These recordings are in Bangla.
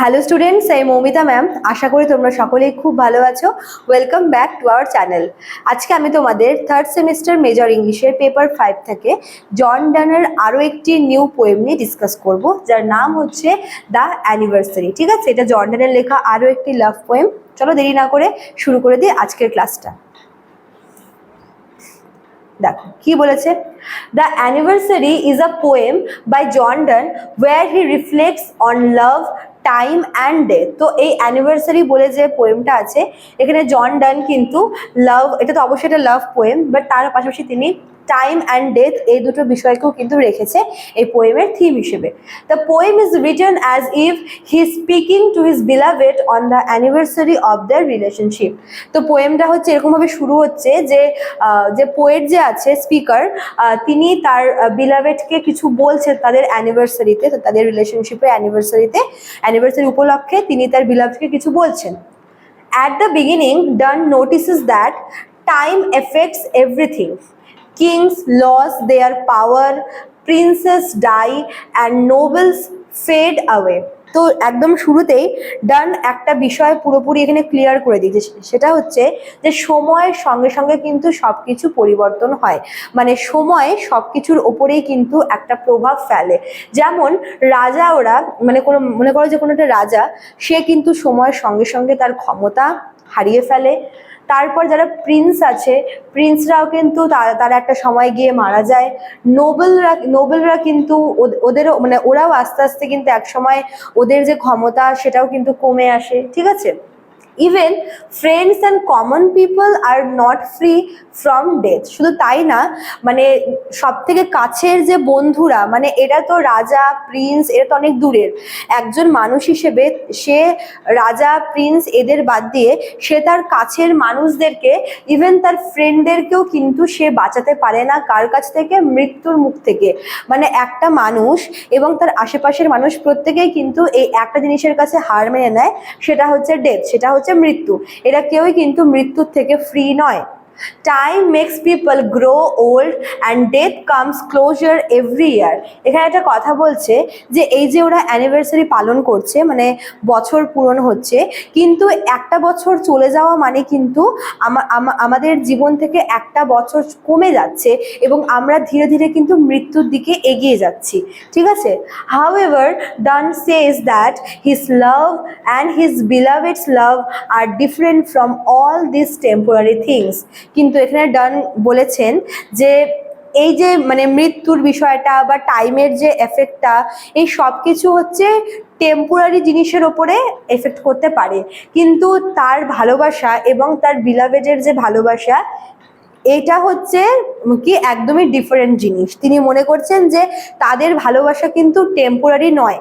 হ্যালো স্টুডেন্টস আমি মৌমিতা ম্যাম আশা করি তোমরা সকলেই খুব ভালো আছো। Welcome back to our channel আজকে আমি তোমাদের থার্ড সেমিস্টার মেজর ইংলিশের পেপার ফাইভ থেকে জন ডানের আরও একটি নিউ পোয়েম নিয়ে ডিসকাস করব, যার নাম হচ্ছে দ্য অ্যানিভার্সারি ঠিক আছে? এটা জন ডানের লেখা আরও একটি লাভ পোয়েম চলো দেরি না করে শুরু করে দিই আজকের ক্লাসটা দেখো, কি বলেছে? The anniversary is a poem by John Donne where he reflects on love time and day তো এই অ্যানিভার্সারি বলে যে পোয়েমটা আছে, এখানে জন ডান কিন্তু লাভ এটা তো অবশ্যই একটা লাভ পোয়েম বাট তার পাশাপাশি তিনি টাইম অ্যান্ড ডেথ এই দুটো বিষয়কেও কিন্তু রেখেছে এই পোয়েমের থিম হিসেবে। The poem is written as if he speaking to his beloved on the anniversary of the relationship তো পোয়েমটা হচ্ছে এরকমভাবে শুরু হচ্ছে যে যে পোয়েট যে আছে স্পিকার তিনি তার বিলাভেডকে কিছু বলছে তাদের অ্যানিভার্সারিতে তাদের রিলেশনশিপের অ্যানিভার্সারিতে অ্যানিভার্সারি উপলক্ষে তিনি তার বিলাভেডকে কিছু বলছেন। At the beginning, Dunn notices that time affects everything. Kings lose their power, princes die, and nobles fade away. তো একদম শুরুতেই ডান একটা বিষয় পুরোপুরি এখানে ক্লিয়ার করে দিয়েছে। সেটা হচ্ছে যে সময়ের সঙ্গে সঙ্গে কিন্তু সব কিছু পরিবর্তন হয়। মানে সময় সব কিছুর ওপরেই কিন্তু একটা প্রভাব ফেলে। যেমন রাজা ওরা মানে কোনো মনে করো যে কোনো একটা রাজা সে কিন্তু সময়ের সঙ্গে সঙ্গে তার ক্ষমতা হারিয়ে ফেলে। তারপর যারা প্রিন্স আছে প্রিন্সরাও কিন্তু তারা একটা সময় গিয়ে মারা যায়। নোবেলরা নোবেলরা কিন্তু ওদ- ওদেরও মানে ওরাও আস্তে আস্তে কিন্তু এক সময় ওদের যে ক্ষমতা সেটাও কিন্তু কমে আসে, ঠিক আছে? Even friends and common people are not free from death শুধু তাই না মানে সব থেকে কাছের যে বন্ধুরা মানে এটা তো রাজা প্রিন্স এরা তো অনেক দূরের। একজন মানুষ হিসেবে সে রাজা প্রিন্স এদের বাদ দিয়ে সে তার কাছের মানুষদেরকে ইভেন তার ফ্রেন্ডদেরকেও কিন্তু সে বাঁচাতে পারে না কার কাছ থেকে? মৃত্যুর মুখ থেকে। মানে একটা মানুষ এবং তার আশেপাশের মানুষ প্রত্যেকেই কিন্তু এই একটা জিনিসের কাছে হার মেনে নেয়, সেটা হচ্ছে ডেথ সেটা হচ্ছে মৃত্যু। এরা কেউই কিন্তু মৃত্যুর থেকে ফ্রি নয়। Time makes people grow old and death comes closer every year এখানে একটা কথা বলছে যে এই যে ওরা অ্যানিভার্সারি পালন করছে মানে বছর পূরণ হচ্ছে, কিন্তু একটা বছর চলে যাওয়া মানে কিন্তু আমা- আমা- আমাদের জীবন থেকে একটা বছর কমে যাচ্ছে এবং আমরা ধীরে ধীরে কিন্তু মৃত্যুর দিকে এগিয়ে যাচ্ছি। ঠিক আছে? However Donne says that his love and his beloved's love are different from all this temporary things কিন্তু এখানে ডান বলেছেন যে এই যে মানে মৃত্যুর বিষয়টা বা টাইমের যে এফেক্টটা, এই সব কিছু হচ্ছে টেম্পোরারি জিনিসের ওপরে এফেক্ট করতে পারে। কিন্তু তার ভালোবাসা এবং তার বিলাভেজের যে ভালোবাসা, এটা হচ্ছে কি একদমই ডিফারেন্ট জিনিস। তিনি মনে করছেন যে তাদের ভালোবাসা কিন্তু টেম্পোরারি নয়।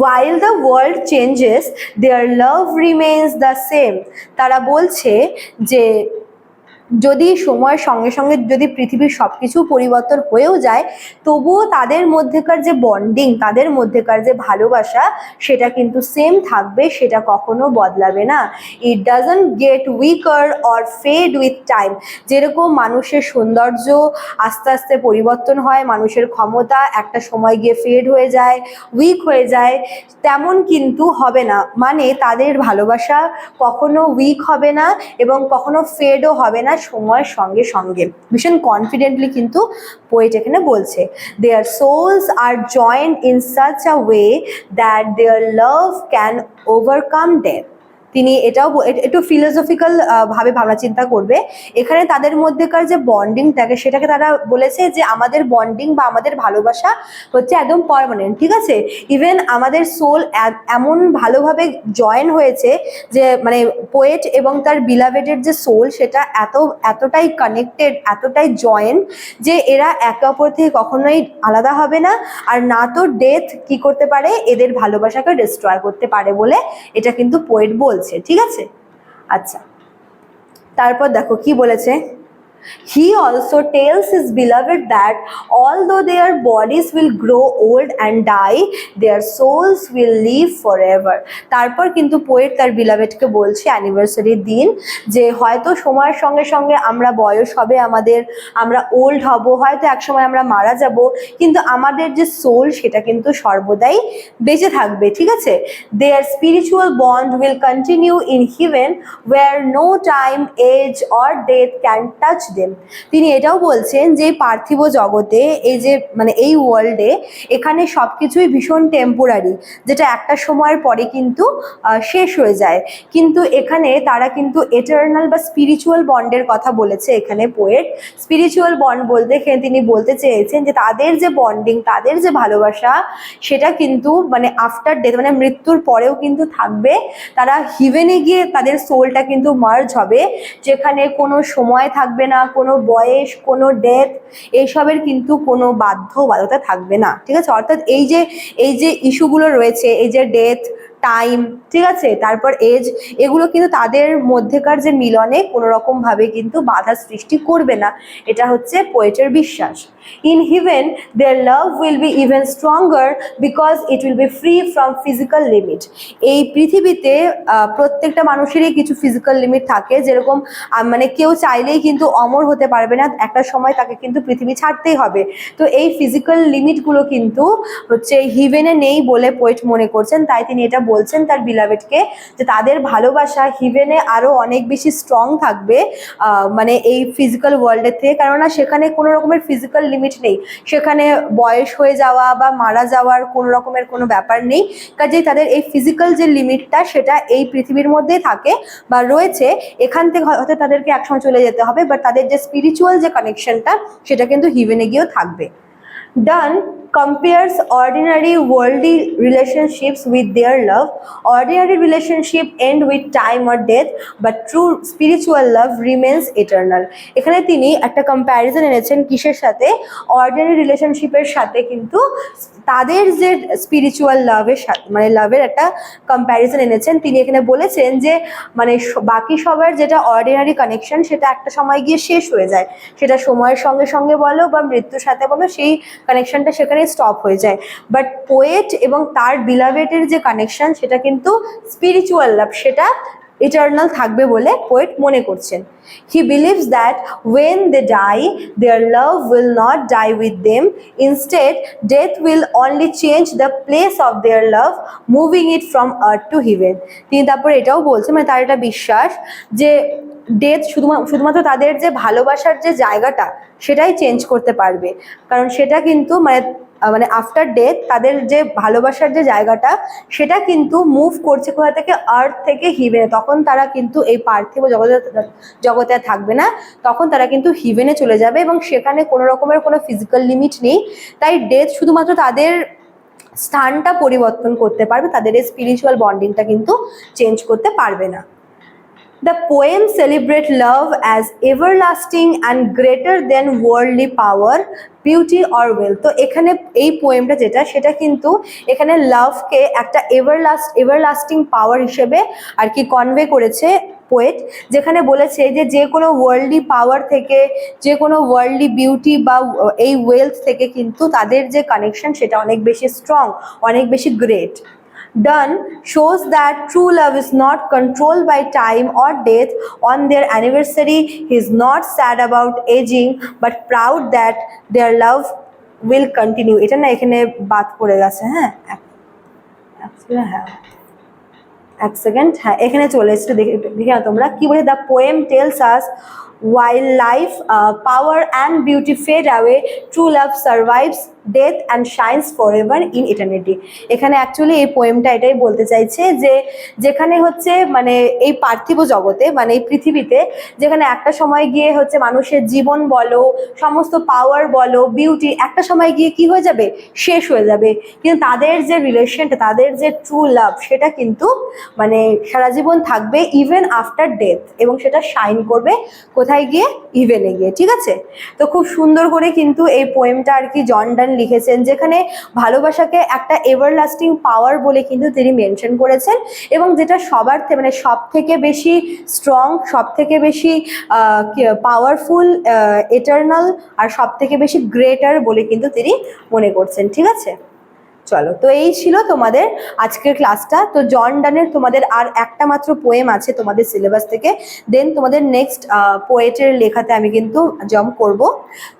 While the world changes their love remains the same তারা বলছে যে যদি সময়ের সঙ্গে সঙ্গে যদি পৃথিবীর সব কিছু পরিবর্তন হয়েও যায়, তবুও তাদের মধ্যেকার যে বন্ডিং তাদের মধ্যেকার যে ভালোবাসা, সেটা কিন্তু সেম থাকবে, সেটা কখনো বদলাবে না। It doesn't get weaker or fade with time যেরকম মানুষের সৌন্দর্য আস্তে আস্তে পরিবর্তন হয়, মানুষের ক্ষমতা একটা সময় গিয়ে ফেড হয়ে যায় উইক হয়ে যায়, তেমন কিন্তু হবে না। মানে তাদের ভালোবাসা কখনো উইক হবে না এবং কখনো ফেডও হবে না। সময়ের সঙ্গে সঙ্গে। ভীষণ কনফিডেন্টলি কিন্তু পোয়েট এখানে বলছে their souls are joined in such a way that their love can overcome death তিনি এটাও একটু ফিলোসফিক্যাল ভাবে ভাবনা চিন্তা করবে। এখানে তাদের মধ্যেকার যে বন্ডিংটাকে সেটাকে তারা বলেছে যে আমাদের বন্ডিং বা আমাদের ভালোবাসা হচ্ছে একদম পারমানেন্ট ঠিক আছে? ইভেন আমাদের সোল এমন ভালোভাবে জয়েন হয়েছে যে মানে পোয়েট এবং তার বিলাভেডের যে সোল সেটা এত, এতটাই কানেক্টেড এতটাই জয়েন্ট যে এরা একে অপর থেকে কখনোই আলাদা হবে না। আর না তো ডেথ কি করতে পারে? এদের ভালোবাসাকে ডিস্ট্রয় করতে পারে বলে এটা কিন্তু পোয়েট বলছে। ঠিক আছে? আচ্ছা। তারপর দেখো কি বলেছে? He also tells his beloved that although their bodies will grow old and die, their souls will live forever. তারপর কিন্তু পোয়েট তার বিলাভেডকে বলছে অ্যানিভার্সারির দিন যে হয়তো সময়ের সঙ্গে সঙ্গে আমরা বয়স হবে আমাদের আমরা ওল্ড হব হয়তো একসময় আমরা মারা যাব কিন্তু আমাদের যে সোল সেটা কিন্তু সর্বদাই বেঁচে থাকবে ঠিক আছে their spiritual bond will continue in heaven where no time age or death can touch them তিনি এটাও বলছেন যে পার্থিব জগতে এই যে মানে এই ওয়ার্ল্ডে এখানে সব কিছুই ভীষণ টেম্পোরারি যেটা একটা সময়ের পরে কিন্তু শেষ হয়ে যায়। কিন্তু এখানে তারা কিন্তু এটার্নাল বা স্পিরিচুয়াল বন্ডের কথা বলেছে এখানে পোয়েট স্পিরিচুয়াল বন্ড বলতে তিনি বলতে চেয়েছেন যে তাদের যে বন্ডিং তাদের যে ভালোবাসা, সেটা কিন্তু মানে আফটার ডেথ মানে মৃত্যুর পরেও কিন্তু থাকবে। তারা হিভেনে গিয়ে তাদের সোলটা কিন্তু মার্জ হবে, যেখানে কোনো সময় থাকবে না কোনো বয়স, কোনো ডেথ এইসবের কিন্তু কোনো বাধ্যবাধকতা থাকবে না। ঠিক আছে? অর্থাৎ এই যে এই যে ইস্যুগুলো রয়েছে, এই যে ডেথ টাইম ঠিক আছে? তারপর এজ এগুলো কিন্তু তাদের মধ্যেকার যে মিলনে কোনো রকমভাবে কিন্তু বাধা সৃষ্টি করবে না। এটা হচ্ছে পোয়েটের বিশ্বাস। In heaven their love will be even stronger because it will be free from physical limit এই পৃথিবীতে প্রত্যেকটা মানুষেরই কিছু ফিজিক্যাল লিমিট থাকে। যেরকম মানে কেউ চাইলেই কিন্তু অমর হতে পারবে না। একটা সময় তাকে কিন্তু পৃথিবী ছাড়তেই হবে। তো এই ফিজিক্যাল লিমিটগুলো কিন্তু হচ্ছে হিভেনে নেই বলে পোয়েট মনে করছেন। তাই তিনি এটা বলছেন তার বিলাভেটকে যে তাদের ভালোবাসা হিভেনে আরও অনেক বেশি স্ট্রং থাকবে মানে এই ফিজিক্যাল ওয়ার্ল্ডের থেকে। কেননা সেখানে কোনো রকমের ফিজিক্যাল লিমিট নেই। সেখানে বয়স হয়ে যাওয়া বা মারা যাওয়ার কোনো রকমের কোনো ব্যাপার নেই। কাজেই তাদের এই ফিজিক্যাল যে লিমিটটা সেটা এই পৃথিবীর মধ্যেই থাকে বা রয়েছে। এখান থেকে হয়তো তাদেরকে একসময় চলে যেতে হবে বাট তাদের যে স্পিরিচুয়াল যে কানেকশনটা সেটা কিন্তু হিভেনে গিয়েও থাকবে। ডান compares ordinary worldly relationships with their love. Ordinary relationship end with time or death, but true spiritual love remains eternal. এখানে তিনি একটা কম্প্যারিজন এনেছেন কিসের সাথে? অর্ডিনারি রিলেশনশিপের সাথে কিন্তু তাদের যে স্পিরিচুয়াল লাভের সাথে মানে লাভের একটা কম্প্যারিজন এনেছেন। তিনি এখানে বলেছেন যে মানে বাকি সবার যেটা অর্ডিনারি কানেকশন সেটা একটা সময় গিয়ে শেষ হয়ে যায়। সেটা সময়ের সঙ্গে সঙ্গে বলো বা মৃত্যুর সাথে বলো, সেই কানেকশনটা সেখানে স্টপ হয়ে যায়। বাট পোয়েট এবং তার বিলাভেটের যে কানেকশন সেটা কিন্তু স্পিরিচুয়াল লাভ সেটা ইটার্নাল থাকবে বলে পোয়েট মনে করছেন। He believes that when they die their love will not die with them instead death will only change the place of their love moving it from earth to heaven তিনি তারপরে এটাও বলছেন মানে তার এটা বিশ্বাস যে ডেথ শুধুমাত্র শুধুমাত্র তাদের যে ভালোবাসার যে জায়গাটা, সেটাই চেঞ্জ করতে পারবে। কারণ সেটা কিন্তু মানে মানে আফটার ডেথ তাদের যে ভালোবাসার যে জায়গাটা, সেটা কিন্তু মুভ করছে কোথা থেকে? আর্থ থেকে হিভেনে তখন তারা কিন্তু এই পার্থিব জগতে জগতে থাকবে না। তখন তারা কিন্তু হিভেনে চলে যাবে এবং সেখানে কোনো রকমের কোনো ফিজিক্যাল লিমিট নেই। তাই ডেথ শুধুমাত্র তাদের স্থানটা পরিবর্তন করতে পারবে, তাদের এই স্পিরিচুয়াল বন্ডিংটা কিন্তু চেঞ্জ করতে পারবে না। The poem celebrate love as everlasting and greater than worldly power, beauty or wealth. তো এখানে এই পোয়েমটা যেটা সেটা কিন্তু এখানে লাভকে একটা এভারলাস্ট এভারলাস্টিং পাওয়ার হিসেবে আর কি কনভে করেছে পোয়েট যেখানে বলেছে যে যে কোনো ওয়ার্ল্ডলি পাওয়ার থেকে যে কোনো ওয়ার্ল্ডলি বিউটি বা এই ওয়েলথ থেকে কিন্তু তাদের যে কানেকশন সেটা অনেক বেশি স্ট্রং অনেক বেশি great done shows that true love is not controlled by time or death. On their anniversary, he is not sad about aging, but proud that their love will continue. এটা না এখানে বাদ পড়ে গেছে হ্যাঁ এক- এক- হ্যাঁ এক সেকেন্ড হ্যাঁ এখানে চলে এসছে দেখে দেখে নাও তোমরা কি বলে the poem tells us while life uh, power and beauty fade away. True love survives death and shines forever in eternity. এখানে অ্যাকচুয়ালি এই পোয়েমটা এটাই বলতে চাইছে যে যেখানে হচ্ছে মানে এই পার্থিব জগতে মানে এই পৃথিবীতে যেখানে একটা সময় গিয়ে হচ্ছে মানুষের জীবন বলো সমস্ত পাওয়ার বলো বিউটি একটা সময় গিয়ে কি হয়ে যাবে? শেষ হয়ে যাবে। কিন্তু তাদের যে রিলেশনটা তাদের যে ট্রু লাভ সেটা কিন্তু মানে সারা জীবন থাকবে ইভেন আফটার ডেথ এবং সেটা শাইন করবে কোথায় গিয়ে? ইভেনে গিয়ে, ঠিক আছে? তো খুব সুন্দর করে কিন্তু এই পোয়েমটা আর কি জন ডান লিখেছেন, যেখানে ভালোবাসাকে একটা এভারলাস্টিং পাওয়ার বলে কিন্তু তিনি মেনশন করেছেন এবং যেটা সবার মানে সব থেকে বেশি স্ট্রং সব থেকে বেশি পাওয়ারফুল এটার্নাল আর সব থেকে বেশি গ্রেটার বলে কিন্তু তিনি মনে করছেন, ঠিক আছে? চলো, তো এই ছিল তোমাদের আজকের ক্লাসটা তো জন ডানের তোমাদের আর একটা মাত্র পোয়েম আছে তোমাদের সিলেবাস থেকে। দেন তোমাদের নেক্সট পোয়েটের লেখাতে আমি কিন্তু জম করব।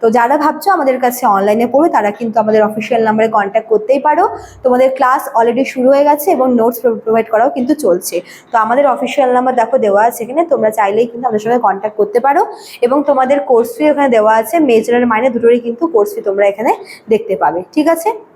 তো যারা ভাবছ আমাদের কাছে অনলাইনে পড়ো, তারা কিন্তু আমাদের অফিসিয়াল নাম্বারে কন্ট্যাক্ট করতেই পারো। তোমাদের ক্লাস অলরেডি শুরু হয়ে গেছে এবং নোটস প্রোভাইড করাও কিন্তু চলছে। তো আমাদের অফিসিয়াল নাম্বার দেখো দেওয়া আছে এখানে, তোমরা চাইলেই কিন্তু আমাদের সঙ্গে কন্ট্যাক্ট করতে পারো। এবং তোমাদের কোর্স ফি এখানে দেওয়া আছে মেজরের মাইনে দুটোরই কিন্তু কোর্স ফি তোমরা এখানে দেখতে পাবে। ঠিক আছে?